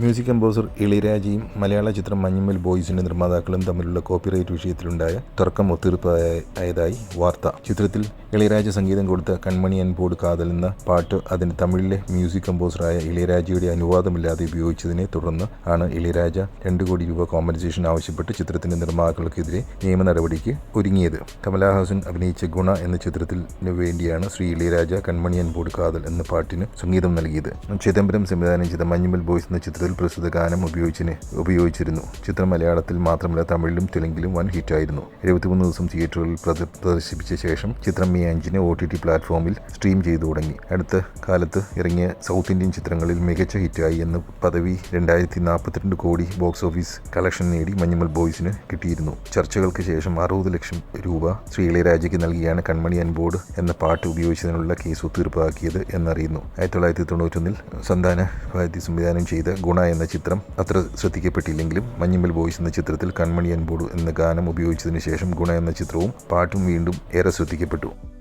Music composer ഇളയരാജയും മലയാള ചിത്രം മഞ്ഞുമ്മൽ ബോയ്സിന്റെ നിർമ്മാതാക്കളും തമ്മിലുള്ള copyright വിഷയത്തിലുണ്ടായ തർക്കം ഒത്തീർപ്പായതായി വാർത്ത. ചിത്രത്തിൽ ഇളയരാജ സംഗീതം കൊടുത്ത കൺമണി അൻപോട് കാതൽ എന്ന പാട്ട് അതിന് തമിഴിലെ മ്യൂസിക് കമ്പോസറായ ഇളയരാജയുടെ അനുവാദമില്ലാതെ ഉപയോഗിച്ചതിനെ തുടർന്ന് ആണ് ഇളയരാജ രണ്ട് കോടി രൂപ കോമ്പൻസേഷൻ ആവശ്യപ്പെട്ട് ചിത്രത്തിന്റെ നിർമ്മാതാക്കൾക്കെതിരെ നിയമ നടപടിക്ക് ഒരുങ്ങിയത്. കമലഹാസൻ അഭിനയിച്ച ഗുണ എന്ന ചിത്രത്തിന് വേണ്ടിയാണ് ശ്രീ ഇളയരാജ കൺമണി അൻപോട് കാതൽ എന്ന പാട്ടിന് സംഗീതം നൽകിയത്. ചിദംബരം സംവിധാനം ചെയ്ത മഞ്ഞുമൽ ബോയ്സ് എന്ന ചിത്രത്തിൽ പ്രസ്തുത ഗാനം ഉപയോഗിച്ചിന് ഉപയോഗിച്ചിരുന്നു. ചിത്രം മലയാളത്തിൽ മാത്രമല്ല തമിഴിലും തെലുങ്കിലും വൻ ഹിറ്റായിരുന്നു. എഴുപത്തിമൂന്ന് ദിവസം തിയേറ്ററുകളിൽ പ്രദർശിപ്പിച്ച ശേഷം ചിത്രം മെയ് അഞ്ചിന് ഒ ടി ടി പ്ലാറ്റ്ഫോമിൽ സ്ട്രീം ചെയ്തു തുടങ്ങി. അടുത്ത കാലത്ത് ഇറങ്ങിയ സൗത്ത് ഇന്ത്യൻ ചിത്രങ്ങളിൽ മികച്ച ഹിറ്റായി എന്ന പദവി രണ്ടായിരത്തി നാൽപ്പത്തിരണ്ട് കോടി ബോക്സ് ഓഫീസ് കളക്ഷൻ നേടി മഞ്ഞുമൽ ബോയ്സിന് കിട്ടിയിരുന്നു. ചർച്ചകൾക്ക് ശേഷം അറുപത് ലക്ഷം രൂപ ശ്രീ ഇളയരാജയ്ക്ക് നൽകിയാണ് കൺമണി ബോർഡ് എന്ന പാട്ട് ഉപയോഗിച്ചതിനുള്ള കേസ് ഒത്തീർപ്പാക്കിയത് എന്നറിയുന്നു. ആയിരത്തി തൊള്ളായിരത്തി തൊണ്ണൂറ്റൊന്നിൽ സന്താന ഭാരതി സംവിധാനം ചെയ്ത ഗുണ എന്ന ചിത്രം അത്ര ശ്രദ്ധിക്കപ്പെട്ടില്ലെങ്കിലും മഞ്ഞുമ്മൽ ബോയ്സ് എന്ന ചിത്രത്തിൽ കൺമണി അൻപോട് എന്ന ഗാനം ഉപയോഗിച്ചതിന് ശേഷം ഗുണ എന്ന ചിത്രവും പാട്ടും വീണ്ടും ഏറെ ശ്രദ്ധിക്കപ്പെട്ടു.